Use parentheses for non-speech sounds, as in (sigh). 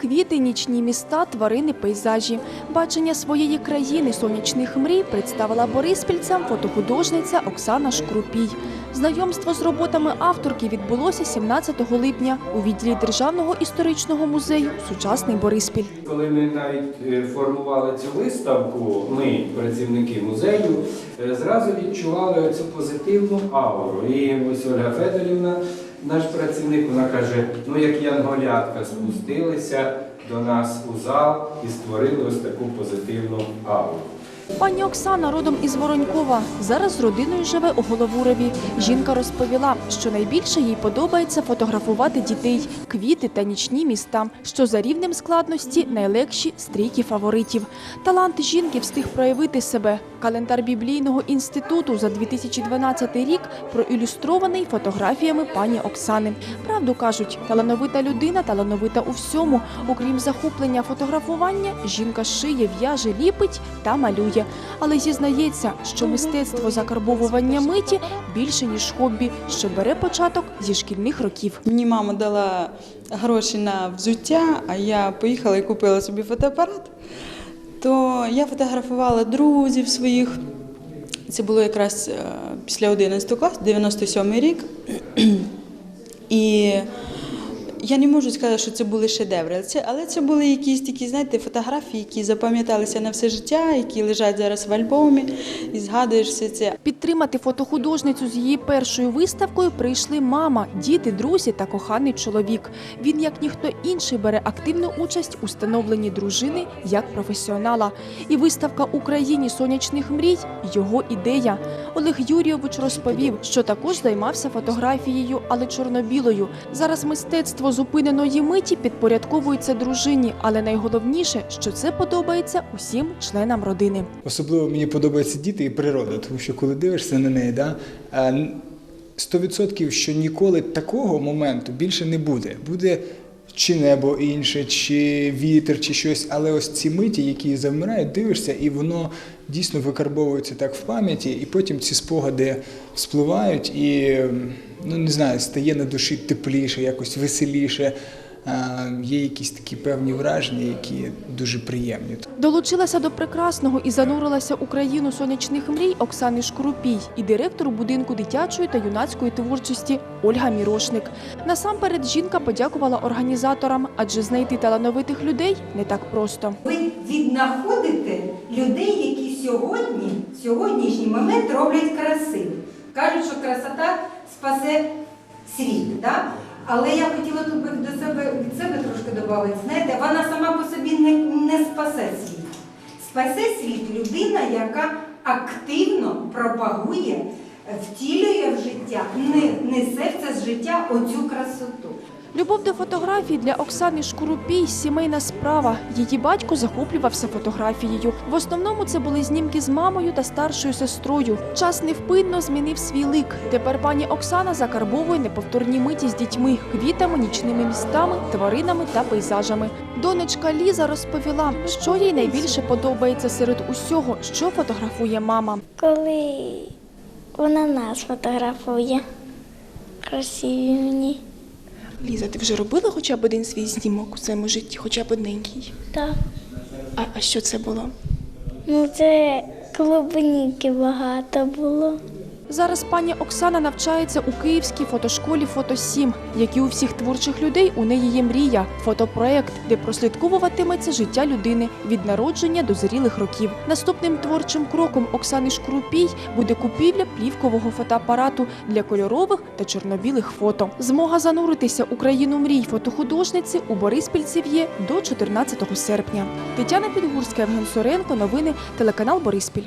Квіти, нічні міста, тварини, пейзажі. Бачення своєї країни сонячних мрій представила бориспільцям фотохудожниця Оксана Шкрупій. Знайомство з роботами авторки відбулося 17 липня у відділі Державного історичного музею Сучасний Бориспіль. Коли ми навіть е, формували цю виставку, ми, працівники музею, е, зразу відчували оцю позитивну ауру. І ось Ольга Федорівна, наш працівник, вона каже: ну як янголятка спустилися до нас у зал і створили ось таку позитивну ауру. Пані Оксана родом із Воронькова. Зараз з родиною живе у Головурові. Жінка розповіла, що найбільше їй подобається фотографувати дітей, квіти та нічні міста, що за рівнем складності найлегші стрійки фаворитів. Талант жінки встиг проявити себе. Календар біблійного інституту за 2012 рік проілюстрований фотографіями пані Оксани. Правду кажуть, талановита людина талановита у всьому. Окрім захоплення фотографування, жінка шиє, в'яже, ліпить та малює. Але зізнається, що мистецтво закарбовування миті більше ніж хобі, що бере початок зі шкільних років. Мені мама дала гроші на взуття, а я поїхала і купила собі фотоапарат. То я фотографувала друзів своїх. Це було якраз е, після 11 класу, 97 рік. (clears throat) І я не можу сказати, що це були шедеври, це, але це були якісь такі, знаєте, фотографії, які запам'яталися на все життя, які лежать зараз в альбомі, і згадуєш все це. Підтримати фотохудожницю з її першою виставкою прийшли мама, діти, друзі та коханий чоловік. Він, як ніхто інший, бере активну участь у становленні дружини як професіонала. І виставка Україні сонячних мрій його ідея. Олег Юрійович розповів, що також займався фотографією, але чорно-білою. Зараз мистецтво зупиненої миті підпорядковується дружині, але найголовніше, що це подобається усім членам родини. Особливо мені подобаються діти і природа, тому що коли дивишся на неї, да, е, 100% що ніколи такого моменту більше не буде. Буде чи небо інше, чи вітер, чи щось, але ось ці миті, які завмирають, дивишся, і воно дійсно викарбовується так в пам'яті, і потім ці спогади спливають, і ну не знаю, стає на душі тепліше, якось веселіше. Є якісь такі певні враження, які дуже приємні. Долучилася до прекрасного і занурилася у країну сонячних мрій Оксани Шкурупій і директору будинку дитячої та юнацької творчості Ольга Мірошник. Насамперед жінка подякувала організаторам, адже знайти талановитих людей не так просто. Ви віднаходите людей, які сьогодні, в сьогоднішній момент роблять красивим. Кажуть, що красота спасе світ. Да? Але я хотіла тут до себе від себе трошки додати. Знаєте, вона сама по собі не, не спасе світ. Спасе світ людина, яка активно пропагує, втілює в життя, не- несе в це з життя оцю красоту. Любов до фотографій для Оксани Шкурупій сімейна справа. Її батько захоплювався фотографією. В основному це були знімки з мамою та старшою сестрою. Час невпинно змінив свій лик. Тепер пані Оксана закарбовує неповторні миті з дітьми, квітами, нічними містами, тваринами та пейзажами. Донечка Ліза розповіла, що їй найбільше подобається серед усього, що фотографує мама. Коли вона нас фотографує. Красиві мені. Ліза, ти вже робила хоча б один свій знімок у своєму житті, хоча б одненький? Так. А, а що це було? Ну, це клубніки багато було. Зараз пані Оксана навчається у київській фотошколі Фото 7 Як і у всіх творчих людей, у неї є мрія фотопроект, де прослідковуватиметься життя людини від народження до зрілих років. Наступним творчим кроком Оксани Шкрупій буде купівля плівкового фотоапарату для кольорових та чорно-білих фото. Змога зануритися у країну мрій фотохудожниці у Бориспільців є до 14 серпня. Тетяна Підгурська, Євген Соренко. Новини телеканал Бориспіль.